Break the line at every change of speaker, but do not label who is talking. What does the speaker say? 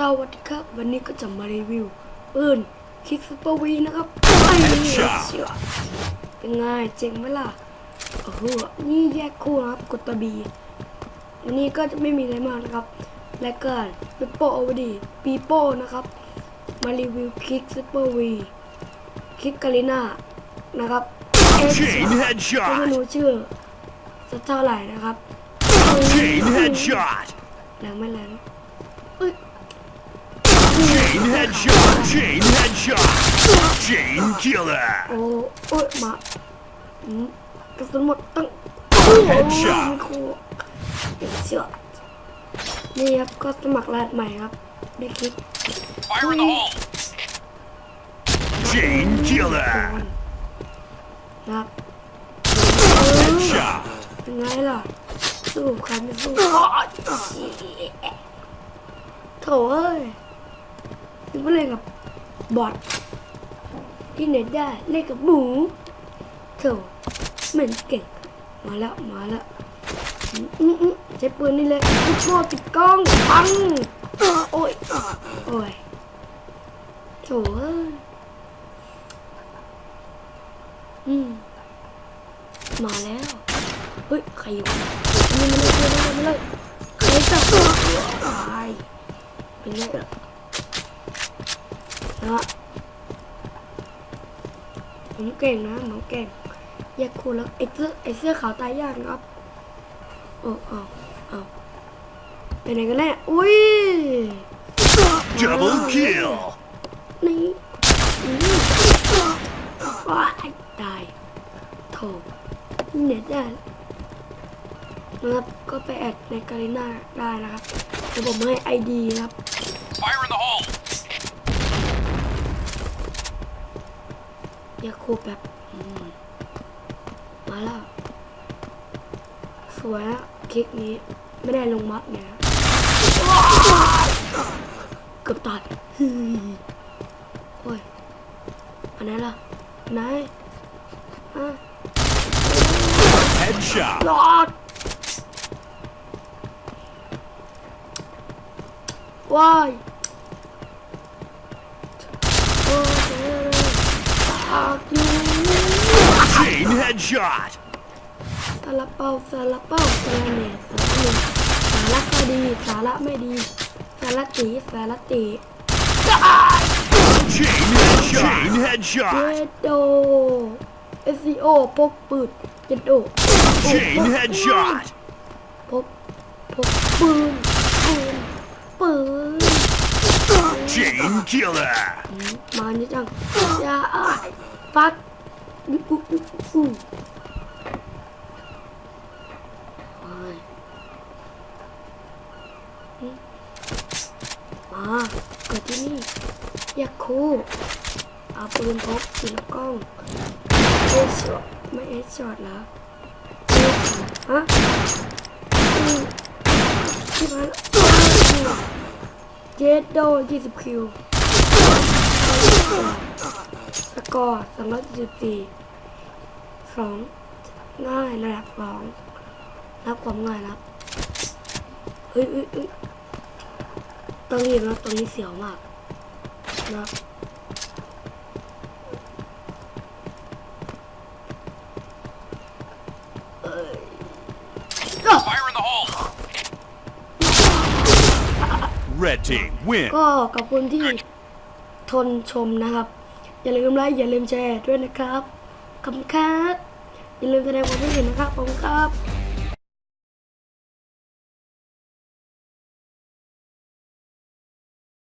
สวัสดีครับ วันนี้ก็จะมารีวิวปืนคิกซูเปอร์วีนะครับไอ้นี่เชื่อเป็นไงเจ๋งไหมล่ะโอ้โหนี่แยกคู่นะครับกดตัวบีวันนี้ก็จะไม่มีอะไรมากนะครับ และก็เปโป้โอวดีปีโป้นะครับ มารีวิวคิกซูเปอร์วีคิกกาลิน่านะครับ
Chain
ก็ไม่
headshot!
รู้ชื่อจะเท่าไหร่นะครับ
Chain headshot!
แรงไม่แรงเอ้ย
Chain headshot! Chain headshot! Chain killer!
โอ้โอ้ยมาอืมกระสุนหมดตั้งโอ้โห
Headshot
ไม่คู่เชื่อนี่ครับก็สมัครรหัสใหม่ครับได้คลิก
Fire in the hole!
Chain killer!
นะครับ
Headshot!
เป็นไงล่ะ สู้ใครไม่สู้โถเอ้ย ยังไม่เล่นกับบอทที่ไหนได้เล่นกับหมูโถเหมือนเก่ง มาแล้วมาแล้วอือใช้ปืนนี่เลยลูกโม่ติดกล้องปังโอ้ยโอ้ยโถเอ้ยอืมมาแล้วเฮ้ยใครอยู่นี่มาเลยมาเลยมาเลยใครจับตายเป็นไงล่ะ นะ ผมเก่งนะน้องเก่งแยกคู่แล้วไอ้เสื้อไอ้เสื้อขาวตายยากนะครับโอ้เอาเอาไปไหนกันแน่อุ้ย
Double kill!
นี่นี่ว้ายตายโถเน็ตได้นะครับก็ไปแอดในกาลิน่าได้นะครับเดี๋ยวผมให้ไอดีนะครับ รียกครูแบบอืมมาแล้ว สวยอะคลิกนี้ไม่ได้ลงมัดเนี่ยนะเกือบตัดเฮ้ยโอ้ยอันไหนล่ะอันไหนฮะ
Headshot!
รอดว้ายโอ้ยปากอยู่
Chain headshot!
สาระเป้าสาระเป้าสาระเนสาระเนสาระก็ดีสาระไม่ดีสาระตีสาระตี
Chain headshot! Chain
เจ
headshot!
โด SEO พกปืนเจโด
Chain headshot!
พกพกปืนปืนปืน
Chain killer!
มานี่จังอย่าอ้ายฟักอุ๊อุ๊อุ๊อุ๊โอ้ยอื มมาเกิดที่นี่อยากคู่เอาปืนพกสีลูกกล้องเอชช็อตไม่เอชช็อตเหรอฮะที่มันเจ็ดโด20คิว สกอร์สองร้อยสิบสี่สองง่ายระดับสองนับความง่ายนะครับเฮ้ยเฮ้ยเฮ้ยต้องรีบนะตรงนี้เสียวมากนะครับเอ้ยก็
Fire in the hole!
Red team win!
ก็ขอบคุณที่ทนชมนะครับ อย่าลืมไลค์อย่าลืมแชร์ด้วยนะครับขอบคุณครับอย่าลืมแสดงความคิดเห็นนะครับขอบคุณครับ